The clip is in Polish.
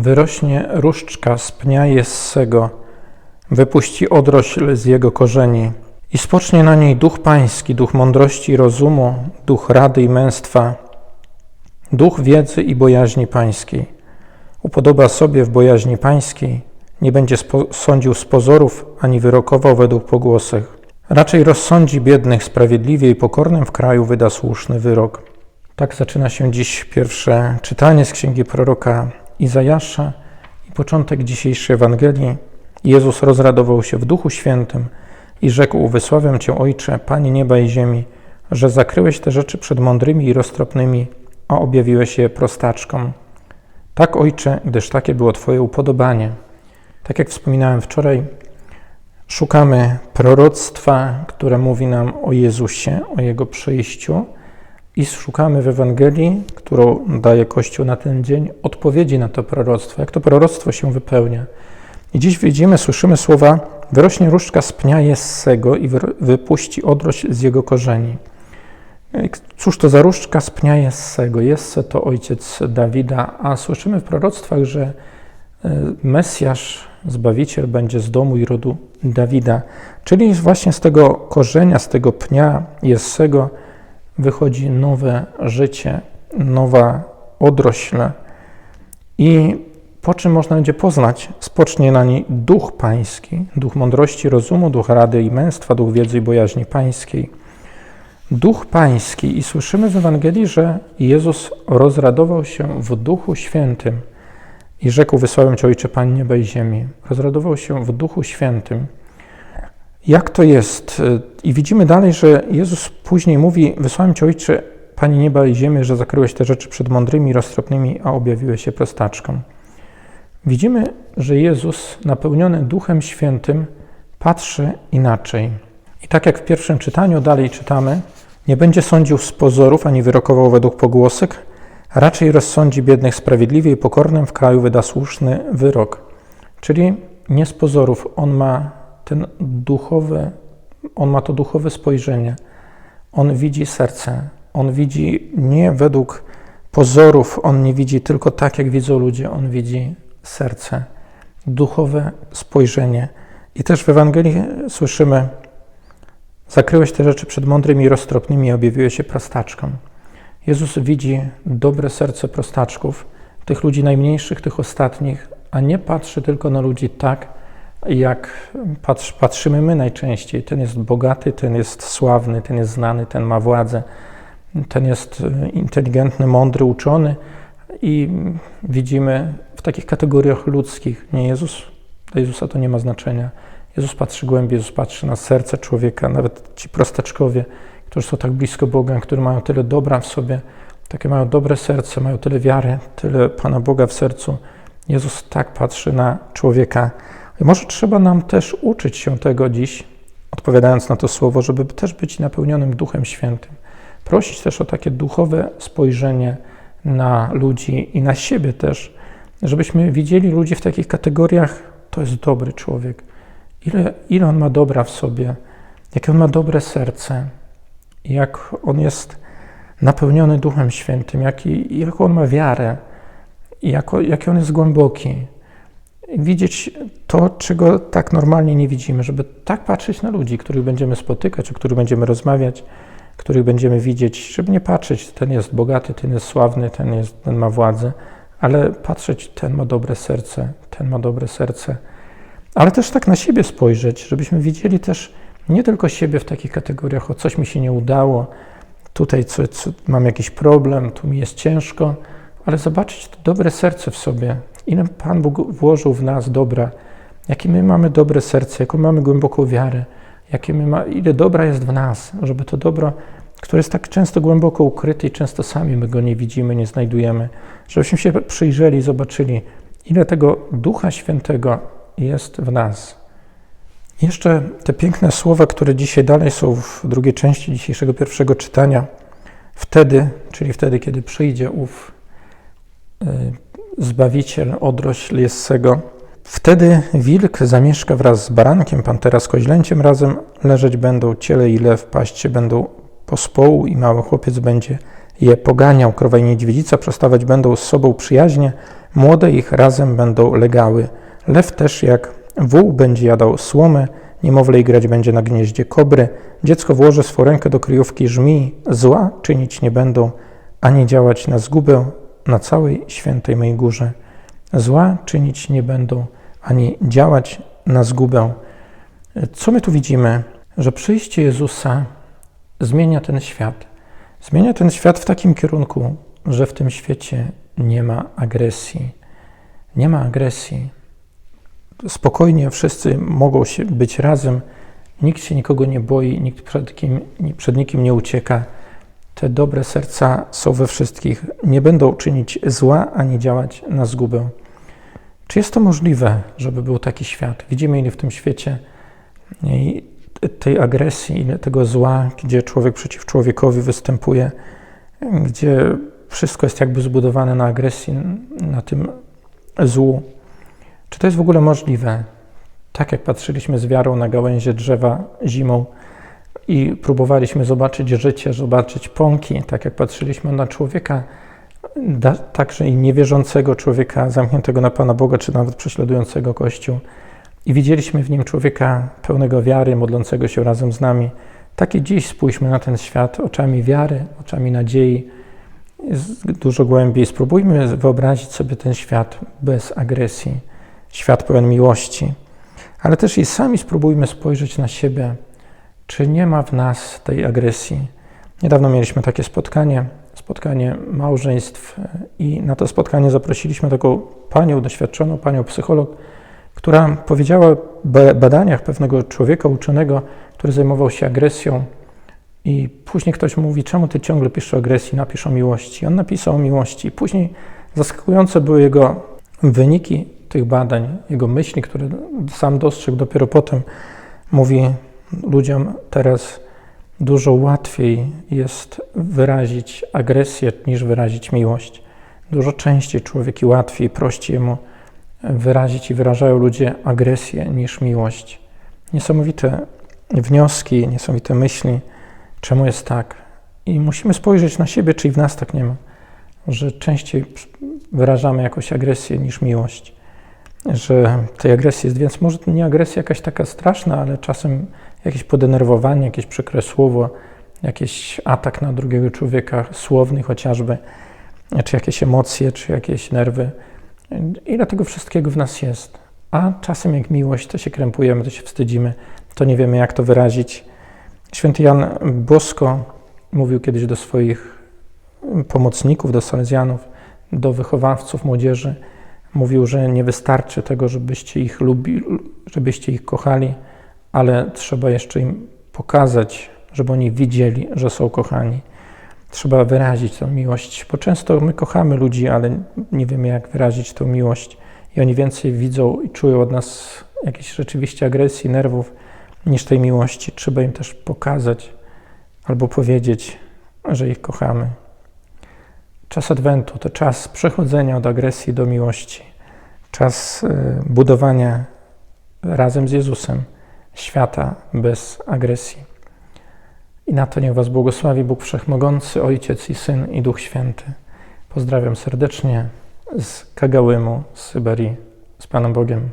Wyrośnie różdżka z pnia Jessego, wypuści odrośl z jego korzeni i spocznie na niej duch pański, duch mądrości i rozumu, duch rady i męstwa, duch wiedzy i bojaźni pańskiej. Upodoba sobie w bojaźni pańskiej, nie będzie sądził z pozorów, ani wyrokował według pogłosek. Raczej rozsądzi biednych sprawiedliwie i pokornym w kraju wyda słuszny wyrok. Tak zaczyna się dziś pierwsze czytanie z księgi proroka Izajasza i początek dzisiejszej Ewangelii. Jezus rozradował się w Duchu Świętym i rzekł: Wysławiam Cię, Ojcze, Panie nieba i ziemi, że zakryłeś te rzeczy przed mądrymi i roztropnymi, a objawiłeś je prostaczkom. Tak, Ojcze, gdyż takie było Twoje upodobanie. Tak jak wspominałem wczoraj, szukamy proroctwa, które mówi nam o Jezusie, o Jego przyjściu i szukamy w Ewangelii, którą daje Kościół na ten dzień, odpowiedzi na to proroctwo, jak to proroctwo się wypełnia. I dziś widzimy, słyszymy słowa wyrośnie różdżka z pnia Jessego i wypuści odrość z jego korzeni. I Cóż to za różdżka z pnia Jessego? Jesse to ojciec Dawida, a słyszymy w proroctwach, że e, Mesjasz, Zbawiciel będzie z domu i rodu Dawida. Czyli właśnie z tego korzenia, z tego pnia Jessego wychodzi nowe życie, nowa odrośl. I po czym można będzie poznać? Spocznie na niej duch pański, duch mądrości, rozumu, duch rady i męstwa, duch wiedzy i bojaźni pańskiej. Duch pański i słyszymy w Ewangelii, że Jezus rozradował się w Duchu Świętym i rzekł, wysłałem Cię Ojcze Pan nieba i ziemi. Rozradował się w Duchu Świętym. Jak to jest? I widzimy dalej, że Jezus później mówi, wysłałem Cię Ojcze Panie nieba i ziemi, że zakryłeś te rzeczy przed mądrymi i roztropnymi, a objawiłeś się prostaczkom. Widzimy, że Jezus napełniony Duchem Świętym patrzy inaczej. I tak jak w pierwszym czytaniu dalej czytamy, nie będzie sądził z pozorów ani wyrokował według pogłosek, raczej rozsądzi biednych sprawiedliwie i pokornym w kraju wyda słuszny wyrok. Czyli nie z pozorów, on ma ten duchowy, on ma to duchowe spojrzenie. On widzi serce, on widzi nie według pozorów, on nie widzi tylko tak, jak widzą ludzie, on widzi serce, duchowe spojrzenie. I też w Ewangelii słyszymy, zakryłeś te rzeczy przed mądrymi i roztropnymi objawiłeś się prostaczkom. Jezus widzi dobre serce prostaczków, tych ludzi najmniejszych, tych ostatnich, a nie patrzy tylko na ludzi tak, jak patrz, patrzymy my najczęściej. Ten jest bogaty, ten jest sławny, ten jest znany, ten ma władzę, ten jest e, inteligentny, mądry, uczony i widzimy w takich kategoriach ludzkich. Nie Jezus, dla Jezusa to nie ma znaczenia. Jezus patrzy głębiej, Jezus patrzy na serce człowieka, nawet ci prostaczkowie, którzy są tak blisko Boga, którzy mają tyle dobra w sobie, takie mają dobre serce, mają tyle wiary, tyle Pana Boga w sercu. Jezus tak patrzy na człowieka. Może trzeba nam też uczyć się tego dziś, odpowiadając na to słowo, żeby też być napełnionym Duchem Świętym. Prosić też o takie duchowe spojrzenie na ludzi i na siebie też, żebyśmy widzieli ludzi w takich kategoriach, to jest dobry człowiek, ile, ile on ma dobra w sobie, jakie on ma dobre serce, jak on jest napełniony Duchem Świętym, jaką on ma wiarę, jako, jaki on jest głęboki. Widzieć to, czego tak normalnie nie widzimy, żeby tak patrzeć na ludzi, których będziemy spotykać, o których będziemy rozmawiać, których będziemy widzieć, żeby nie patrzeć, ten jest bogaty, ten jest sławny, ten, jest, ten ma władzę, ale patrzeć, ten ma dobre serce, ten ma dobre serce, ale też tak na siebie spojrzeć, żebyśmy widzieli też nie tylko siebie w takich kategoriach, o coś mi się nie udało, tutaj co, co, mam jakiś problem, tu mi jest ciężko, ale zobaczyć to dobre serce w sobie, ile Pan Bóg włożył w nas dobra, jakie my mamy dobre serce, jaką mamy głęboką wiarę, jakie my ma, ile dobra jest w nas, żeby to dobro, które jest tak często głęboko ukryte i często sami my go nie widzimy, nie znajdujemy, żebyśmy się przyjrzeli, zobaczyli, ile tego Ducha Świętego jest w nas. Jeszcze te piękne słowa, które dzisiaj dalej są w drugiej części dzisiejszego pierwszego czytania. Wtedy, czyli wtedy, kiedy przyjdzie ów Zbawiciel, odrośl Jessego, wtedy wilk zamieszka wraz z barankiem, pantera z koźlęciem razem leżeć będą, ciele i lew paść będą pospołu i mały chłopiec będzie je poganiał. Krowa i niedźwiedzica przestawać będą z sobą przyjaźnie, młode ich razem będą legały. Lew też jak wół będzie jadał słomę, niemowlę grać będzie na gnieździe kobry, dziecko włoży swą rękę do kryjówki żmii, zła czynić nie będą, ani działać na zgubę na całej świętej mej górze. Zła czynić nie będą, ani działać na zgubę. Co my tu widzimy? Że przyjście Jezusa zmienia ten świat. Zmienia ten świat w takim kierunku, że w tym świecie nie ma agresji. Nie ma agresji. Spokojnie wszyscy mogą być razem, nikt się nikogo nie boi, nikt przed, kim, przed nikim nie ucieka. Te dobre serca są we wszystkich, nie będą czynić zła ani działać na zgubę. Czy jest to możliwe, żeby był taki świat? Widzimy, ile w tym świecie tej agresji, ile tego zła, gdzie człowiek przeciw człowiekowi występuje, gdzie wszystko jest jakby zbudowane na agresji, na tym złu. Czy to jest w ogóle możliwe? Tak jak patrzyliśmy z wiarą na gałęzie drzewa zimą i próbowaliśmy zobaczyć życie, zobaczyć pąki, tak jak patrzyliśmy na człowieka, także i niewierzącego człowieka, zamkniętego na Pana Boga, czy nawet prześladującego Kościół. I widzieliśmy w nim człowieka pełnego wiary, modlącego się razem z nami. Tak i dziś spójrzmy na ten świat oczami wiary, oczami nadziei, dużo głębiej. Spróbujmy wyobrazić sobie ten świat bez agresji, świat pełen miłości. Ale też i sami spróbujmy spojrzeć na siebie, czy nie ma w nas tej agresji. Niedawno mieliśmy takie spotkanie, spotkanie małżeństw, i na to spotkanie zaprosiliśmy taką panią, doświadczoną panią psycholog, która powiedziała w badaniach pewnego człowieka uczonego, który zajmował się agresją, i później ktoś mówi, czemu ty ciągle piszesz o agresji, napisz o miłości. On napisał o miłości. Później zaskakujące były jego wyniki tych badań, jego myśli, które sam dostrzegł dopiero potem. Mówi ludziom teraz dużo łatwiej jest wyrazić agresję niż wyrazić miłość. Dużo częściej człowiek i łatwiej, prościej mu wyrazić i wyrażają ludzie agresję niż miłość. Niesamowite wnioski, niesamowite myśli, czemu jest tak. I musimy spojrzeć na siebie, czy i w nas tak nie ma, że częściej wyrażamy jakąś agresję niż miłość. Że tej agresji jest, więc może nie agresja jakaś taka straszna, ale czasem jakieś podenerwowanie, jakieś przykre słowo, jakiś atak na drugiego człowieka, słowny chociażby, czy jakieś emocje, czy jakieś nerwy Ile tego wszystkiego w nas jest? A czasem jak miłość, to się krępujemy, to się wstydzimy, to nie wiemy jak to wyrazić. Święty Jan Bosko mówił kiedyś do swoich pomocników, do salezjanów, do wychowawców młodzieży, mówił, że nie wystarczy tego, żebyście ich lubili, żebyście ich kochali, ale trzeba jeszcze im pokazać, żeby oni widzieli, że są kochani trzeba wyrazić tę miłość, bo często my kochamy ludzi, ale nie wiemy, jak wyrazić tę miłość. I oni więcej widzą i czują od nas jakiejś rzeczywiście agresji, nerwów, niż tej miłości. Trzeba im też pokazać albo powiedzieć, że ich kochamy. Czas Adwentu to czas przechodzenia od agresji do miłości, czas e, budowania razem z Jezusem świata bez agresji. I na to niech Was błogosławi Bóg Wszechmogący, Ojciec i Syn i Duch Święty. Pozdrawiam serdecznie z Kagałymu, z Syberii, z Panem Bogiem.